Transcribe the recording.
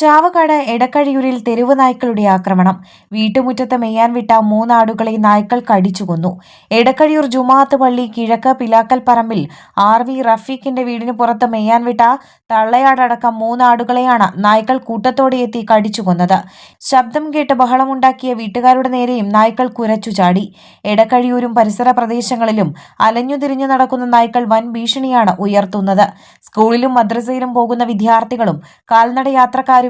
ചാവക്കാട് എടക്കഴിയൂരിൽ തെരുവ് നായ്ക്കളുടെ ആക്രമണം. വീട്ടുമുറ്റത്ത് മെയ്യാൻ വിട്ട മൂന്നാടുകളെ നായ്ക്കൾ കടിച്ചുകൊന്നു എടക്കഴിയൂർ ജുമാഅത്ത് പള്ളി കിഴക്ക് പിലാക്കൽ പറമ്പിൽ ആർ വി റഫീഖിന്റെ വീടിന് പുറത്ത് മെയ്യാൻ വിട്ട തള്ളയാടടക്കം മൂന്നാടുകളെയാണ് നായ്ക്കൾ കൂട്ടത്തോടെ എത്തി കടിച്ചു കൊന്നത്. ശബ്ദം കേട്ട് ബഹളമുണ്ടാക്കിയ വീട്ടുകാരുടെ നേരെയും നായ്ക്കൾ കുരച്ചു ചാടി. എടക്കഴിയൂരും പരിസര പ്രദേശങ്ങളിലും അലഞ്ഞുതിരിഞ്ഞു നടക്കുന്ന നായ്ക്കൾ വൻ ഭീഷണിയാണ് ഉയർത്തുന്നത്. സ്കൂളിലും മദ്രസയിലും പോകുന്ന വിദ്യാർത്ഥികളും കാൽനട യാത്രക്കാരും